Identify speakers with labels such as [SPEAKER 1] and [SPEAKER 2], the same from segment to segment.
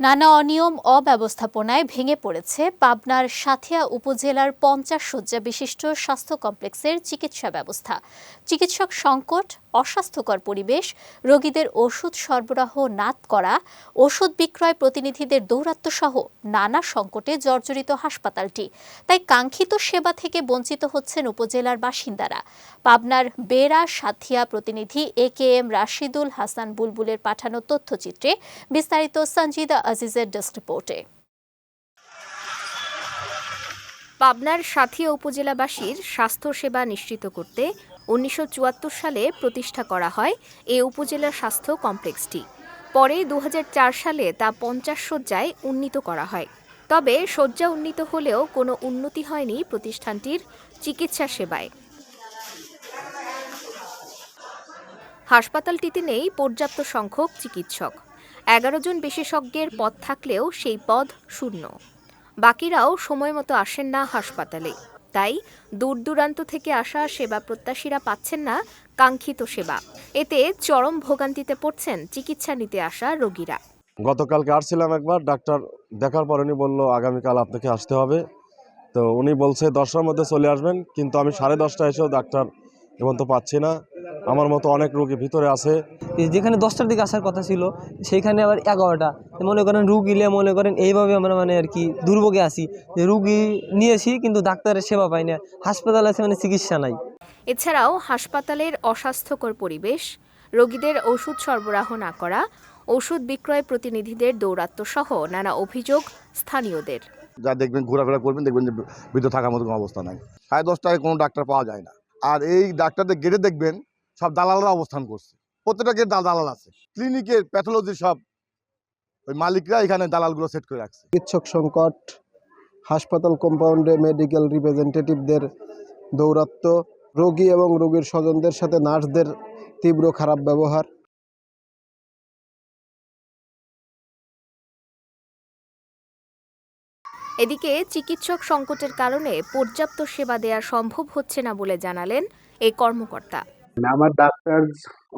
[SPEAKER 1] নানা অনিয়ম, অব্যবস্থাপনায় ভেঙে পড়েছে পাবনার সাথিয়া উপজেলার পঞ্চাশ শয্যা বিশিষ্ট স্বাস্থ্য কমপ্লেক্সের চিকিৎসা ব্যবস্থা। চিকিৎসক সংকট, অস্বাস্থ্যকর পরিবেশ, রোগীদের ওষুধ সরবরাহ না করা, ওষুধ বিক্রয় প্রতিনিধিদের দৌরাত্ম্য সহ নানা সংকটে জর্জরিত হাসপাতালটি। তাই কাঙ্ক্ষিত সেবা থেকে বঞ্চিত হচ্ছেন উপজেলার বাসিন্দারা। পাবনার বেড়া সাথিয়া প্রতিনিধি A K M Rashidul Hasan বুলবুলের পাঠানো তথ্যচিত্রে বিস্তারিত সঞ্জিদা আজিজের ডেস্ক রিপোর্টে। পাবনার সাথিয়া উপজেলাবাসীর স্বাস্থ্যসেবা নিশ্চিত করতে উনিশশো চুয়াত্তর সালে প্রতিষ্ঠা করা হয় এ উপজেলা স্বাস্থ্য কমপ্লেক্সটি। পরে দু হাজার চার সালে তা পঞ্চাশ শয্যায় উন্নীত করা হয়। তবে শয্যা উন্নীত হলেও কোনো উন্নতি হয়নি প্রতিষ্ঠানটির চিকিৎসা সেবায়। হাসপাতালটিতে নেই পর্যাপ্ত সংখ্যক চিকিৎসক। এগারো জন বিশেষজ্ঞের পদ থাকলেও সেই পদ শূন্য। বাকিরাও সময় মতো আসেন না হাসপাতালে। তাই দূর দূরান্ত থেকে আসা সেবা প্রত্যাশীরা পাচ্ছেন না কাঙ্ক্ষিত সেবা। এতে চরম ভোগান্তিতে পড়ছেন চিকিৎসা নিতে আসা রোগীরা।
[SPEAKER 2] গতকালকে আসছিলাম একবার, ডাক্তার দেখার পর উনি বলল, আগামীকাল আপনাকে আসতে হবে। তো উনি বলছে, দশটার মধ্যে চলে আসবেন। কিন্তু আমি সাড়ে দশটা এসেও ডাক্তার এখন তো পাচ্ছি না। আমার মতো অনেক রোগী ভিতরে আছে।
[SPEAKER 3] এই যেখানে দশটার দিকে আসার কথা ছিল সেইখানে আবার এগারোটা। মনে করেন রুগীলে মনে করেন এইভাবে আমরা মানে আর কি দুর্ভোগে আসি যে রুগী নিয়েছি কিন্তু ডাক্তারের সেবা পাই না হাসপাতাল আছে মানে চিকিৎসা নাই।
[SPEAKER 1] এছাড়াও হাসপাতালের অস্বাস্থ্যকর পরিবেশ রোগীদের ওষুধ সরবরাহ না করা ওষুধ বিক্রয় প্রতিনিধিদের দৌরাত্ম্য সহ নানা অভিযোগ স্থানীয়দের।
[SPEAKER 4] যা দেখবেন ঘোরাফেরা করবেন দেখবেন যে ভিতরে থাকার মতো কোনো অবস্থা নাই। সাড়ে দশটায় কোনো ডাক্তার পাওয়া যায় না। আর এই ডাক্তারদের গেটে দেখবেন সব দালালরা অবস্থান করছে। প্রত্যেকটা গেট দালাল আছে। ক্লিনিকের প্যাথোলজির সব ওই মালিকরা এখানে দালালগুলো সেট করে রাখছে।
[SPEAKER 5] চিকিৎসক সংকট হাসপাতাল কম্পাউন্ডে মেডিকেল রিপ্রেজেন্টেটিভদের দৌরাত্ম্য রোগী এবং রোগীর স্বজনদের সাথে নার্সদের তীব্র খারাপ ব্যবহার।
[SPEAKER 1] এদিকে চিকিৎসক সংকটের কারণে পর্যাপ্ত সেবা দেওয়া সম্ভব হচ্ছে না বলে জানালেন এই কর্মকর্তা।
[SPEAKER 6] আমার ডাক্তার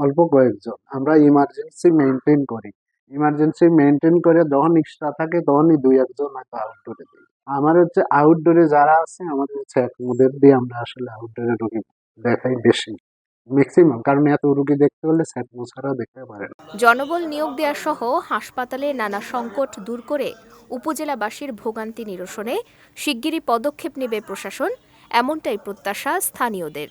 [SPEAKER 6] অল্প কয়েকজন। আমরা ইমার্জেন্সি মেনটেন করি। ইমার্জেন্সি মেনটেন করে যখন এক্সট্রা থাকে তখনই দুই একজন হয়তো আউটডোরে দিই। আমার হচ্ছে আউটডোরে যারা আছে, আমাদের হচ্ছে ওদের দিয়ে আমরা আসলে আউটডোরে রোগী দেখাই বেশি। ম্যাক্সিমাম কারণ এত রুগী দেখতে হলে স্যাটমো ছাড়া দেখতে পারে না।
[SPEAKER 1] জনবল নিয়োগ দেওয়া সহ হাসপাতালে নানা সংকট দূর করে উপজেলাবাসীর ভোগান্তি নিরসনে শিগগিরই পদক্ষেপ নেবে প্রশাসন, এমনটাই প্রত্যাশা স্থানীয়দের।